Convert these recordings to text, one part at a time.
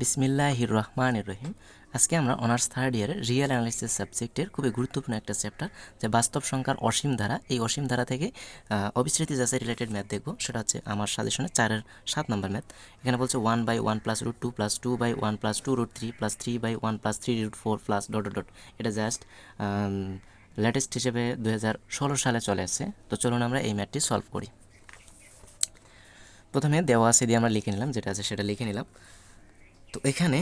বিসমিল্লাহির রহমান রহিম আজকে আমরা অনার্স থার্ড ইয়ারের রিয়েল অ্যানালিসিস সাবজেক্টের খুবই গুরুত্বপূর্ণ একটা চ্যাপ্টার যে বাস্তব সংখ্যার অসীম ধারা। এই অসীম ধারা থেকে আহ, অবিস্তৃতি যাচাই রিলেটেড ম্যাথ দেখব। সেটা হচ্ছে আমার সাজেশনে চারের সাত নম্বর ম্যাথ এখানে বলছে one by one plus root two plus two by one plus two root three plus three by one plus three root four plus dot dot এটা জাস্ট লেটেস্ট হিসেবে দু হাজার ষোলো সালে চলে আসছে। তো চলুন আমরা এই ম্যাথটি সলভ করি। প্রথমে দেওয়া আছে দিয়ে আমরা লিখে নিলাম যেটা আছে সেটা লিখে নিলাম। তো এখানে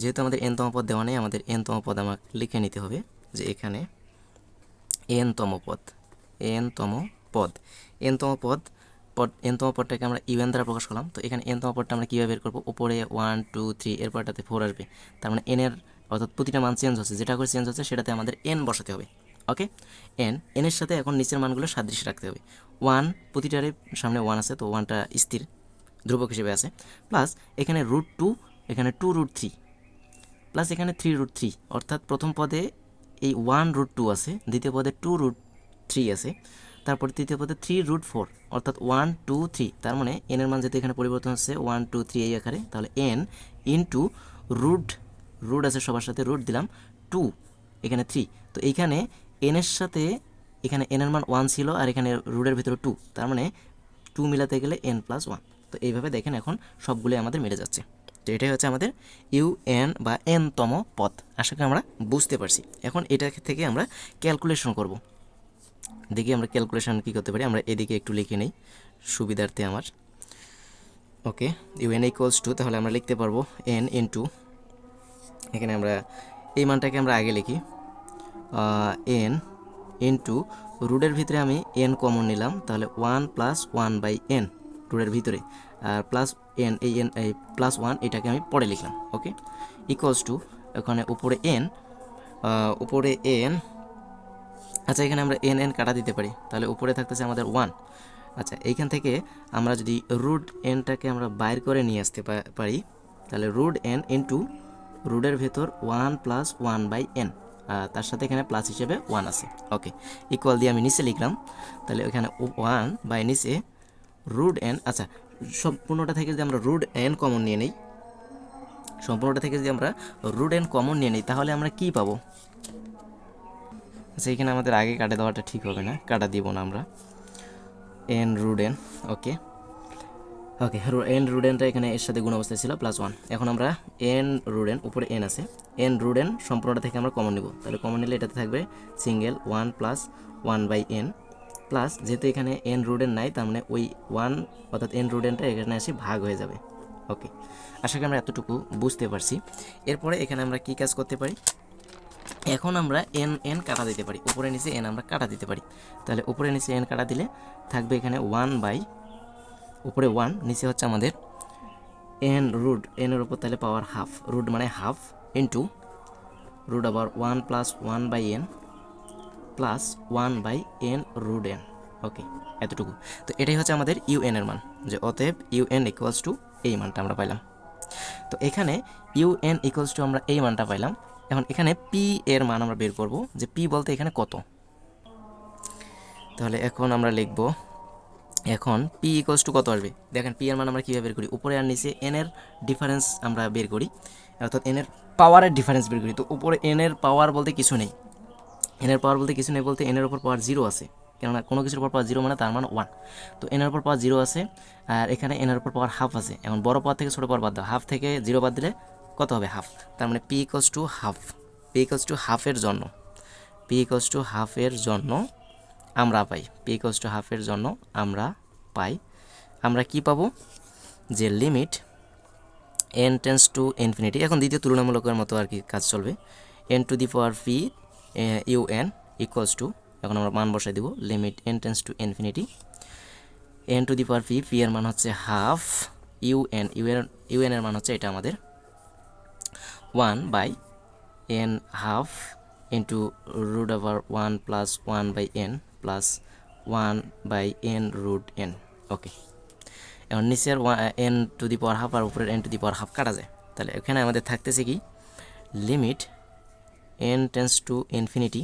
যেহেতু আমাদের এনতম পদ দেওয়া নেই, আমাদের এনতম পদ আমাকে লিখে নিতে হবে যে এখানে এনতম পদ এনতম পদ এনতম পদ পদ এনতম পদটাকে আমরা ইউএন দ্বারা প্রকাশ করলাম। তো এখানে এনতম পদটা আমরা কীভাবে বের করব? উপরে ওয়ান টু থ্রি এরপরটাতে ফোর আসবে। তার মানে এনের অর্থাৎ প্রতিটা মান চেঞ্জ হচ্ছে। যেটা করে চেঞ্জ হচ্ছে, সেটাতে আমাদের এন বসাতে হবে। ওকে এন এনের সাথে এখন নিচের মানগুলো সাদৃশ্য রাখতে হবে। ওয়ান প্রতিটারে সামনে ওয়ান আছে, তো ওয়ানটা স্থির, ধ্রুবক হিসেবে আছে। প্লাস এখানে রুট টু এখানে টু রুট থ্রি প্লাস এখানে থ্রি রুট থ্রি অর্থাৎ প্রথম পদে এই ওয়ান রুট টু আছে, দ্বিতীয় পদে টু রুট থ্রি আছে, তারপর তৃতীয় পদে থ্রি রুট ফোর অর্থাৎ ওয়ান টু থ্রি তার মানে এনের মান যেহেতু এখানে পরিবর্তন হচ্ছে ওয়ান টু থ্রি এই আকারে, তাহলে এন ইন্টু রুট রুট আছে সবার সাথে রুট দিলাম টু এখানে থ্রি তো এইখানে এনের সাথে, এখানে এনের মান ওয়ান ছিল আর এখানে রুটের ভিতরে টু তার মানে টু মিলাতে গেলে এন প্লাস ওয়ান তো এইভাবে দেখেন এখন সবগুলোই আমাদের মিলে যাচ্ছে। তো এটাই হচ্ছে আমাদের ইউ এন বা এন তম পদ। আশা করি আমরা বুঝতে পারছি। এখন এটা থেকে আমরা ক্যালকুলেশন করব। দেখি আমরা ক্যালকুলেশন কী করতে পারি। আমরা এদিকে একটু লিখে নেই, সুবিধার্থে আমার। Okay, U N equals to তাহলে আমরা লিখতে পারব এন ইন টু এখানে আমরা এই মানটাকে আমরা আগে লিখি। এন এন টু রুটের ভিতরে আমি এন কমন নিলাম। তাহলে one plus one by N রুটের ভিতরে। আর প্লাস এন এই এন এই প্লাস ওয়ান এটাকে আমি পরে লিখলাম ওকে ইকুয়ালস টু ওখানে উপরে এন উপরে এন আচ্ছা এখানে আমরা এন এন কাটা দিতে পারি, তাহলে উপরে থাকতেছে আমাদের ওয়ান আচ্ছা এইখান থেকে আমরা যদি রুট এনটাকে আমরা বাইর করে নিয়ে আসতে পারি, তাহলে রুট এন ইন্টু রুটের ভেতর one plus one by N তার সাথে এখানে প্লাস হিসেবে ওয়ান আছে ওকে ইকুয়াল দিয়ে আমি নিচে লিখলাম, তাহলে এখানে ওয়ান বাই নিচে রুট এন আচ্ছা সম্পূর্ণটা থেকে যদি আমরা রুট এন কমন নিয়ে নিই, সম্পূর্ণটা থেকে যদি আমরা রুট এন কমন নিয়ে নিই, তাহলে আমরা কি পাবো? আচ্ছা এখানে আমাদের আগে কাটা দেওয়াটা ঠিক হবে না, কাটা দিব না আমরা। N root N okay okay N রুডেনটা এখানে এর সাথে গুণ অবস্থায় ছিল প্লাস ওয়ান এখন আমরা এন রুডেন উপরে এন আছে। এন রুডেন সম্পূর্ণটা থেকে আমরা কমন নিব। তাহলে কমন নিলে এটাতে থাকবে single one plus one by N plus যেহেতু এখানে এন রুডেন নাই, তার মানে ওই ওয়ান অর্থাৎ এন রুডেনটা এখানে এসে ভাগ হয়ে যাবে। ওকে আশা করি আমরা এতটুকু বুঝতে পারছি। এরপরে এখানে আমরা কি কাজ করতে পারি? এখন আমরা এন এন কাটা দিতে পারি। উপরে নিচে এন আমরা কাটা দিতে পারি। তাহলে উপরে নিচে এন কাটা দিলে থাকবে এখানে ওয়ান বাই উপরে ওয়ান নিচে হচ্ছে আমাদের এন রুট এনের উপর তাহলে পাওয়ার হাফ রুট মানে হাফ ইন্টু রুট আবার one plus one by N plus one by N root N okay এতটুকু। তো এটাই হচ্ছে আমাদের ইউ এন এর মান, যে অতএব ইউ এন ইকুয়ালস টু এই মানটা আমরা পাইলাম। তো এখানে ইউ এন ইকুয়ালস টু আমরা এই মানটা পাইলাম। এখন এখানে পি এর মান আমরা বের করব, যে পি বলতে এখানে কত? তাহলে এখন আমরা লিখব, এখন পি ইকোয়ালস টু কত আসবে? দেখেন পি এর মান আমরা কীভাবে বের করি? উপরে আর নিচে এন এর ডিফারেন্স আমরা বের করি। অর্থাৎ এন এর পাওয়ারের ডিফারেন্স বের করি। তো উপরে এন এর পাওয়ার বলতে কিছু নেই। এন এর পাওয়ার বলতে কিছু নেই বলতে এন এর উপর পাওয়ার জিরো আছে। কেননা কোনো কিছুর উপর পাওয়ার জিরো মানে তার মানে ওয়ান তো এন এর উপর পাওয়ার জিরো আছে, আর এখানে এন এর উপর পাওয়ার হাফ আছে। এখন বড় পাওয়ার থেকে ছোটো পাওয়ার বাদ দাও। হাফ থেকে জিরো বাদ দিলে কত হবে হাফ তার মানে P equals to half P equals to হাফের জন্য। পি ইকোয়ালস টু হাফের জন্য আমরা পাই। পি ইকোয়ালস টু হাফের জন্য আমরা পাই। আমরা কি পাবো? যে limit N tends to infinity এখন দ্বিতীয় তুলনামূলকের মতো আর কি কাজ চলবে। N to the power P U, N equals to এখন আমরা মান বসাই দিব limit N tends to infinity N to the power P P এর মান হচ্ছে হাফ ইউ এন ইউ এর ইউ এন এর মান হচ্ছে এটা আমাদের। One by N half into root over one plus one by N plus one by N root N okay এখন নিচের N to the power half আর উপরের N to the power half কাটা যায়। তাহলে এখানে আমাদের থাকতেছে কি? Limit N tends to infinity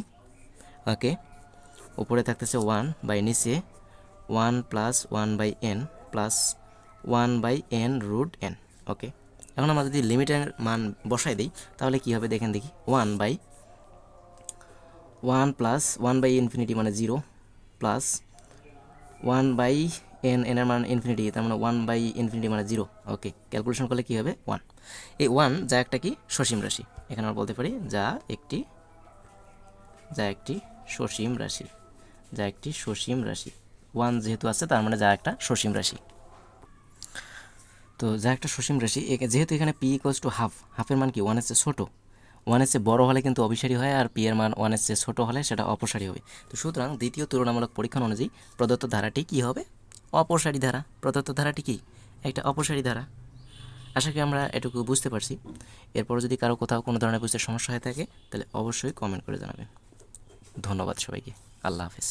okay উপরে থাকতেছে ওয়ান বাই নিচে one plus one by N plus one by N root N okay এখন আমরা যদি লিমিটের মান বসাই দিই, তাহলে কী হবে দেখেন দেখি? One by one plus one by infinity মানে zero plus one by N এনের মান ইনফিনিটি তার মানে ওয়ান বাই ইনফিনিটি মানে জিরো ওকে ক্যালকুলেশন করলে কী হবে? ওয়ান এই ওয়ান যা একটা কি? সসীম রাশি। এখানে আমরা বলতে পারি যা একটি যা একটি সসীম রাশি, যা একটি সসীম রাশি। ওয়ান যেহেতু আছে, তার মানে যা একটা সসীম রাশি। তো যা একটা সসীম রাশি যেহেতু এখানে পি ইকোয়াস টু হাফ হাফের মান কি? ওয়ানের চেয়ে ছোটো। ওয়ানের চেয়ে বড় হলে কিন্তু অভিসারী হয় আর পি এর মান ওয়ানের চেয়ে ছোটো হলে সেটা অপসারী হবে। তো সুতরাং দ্বিতীয় তুলনামূলক পরীক্ষণ অনুযায়ী প্রদত্ত ধারাটি কি হবে? অপসারী ধারা। প্রদত্ত ধারাটি কি? একটা অপসারী ধারা। আশা করি আমরা এটুকু বুঝতে পারছি। এরপর যদি কারও কোথাও কোনো ধরনের বুঝতে সমস্যা হয়ে থাকে, তাহলে অবশ্যই কমেন্ট করে জানাবেন। ধন্যবাদ সবাইকে। আল্লাহ হাফেজ।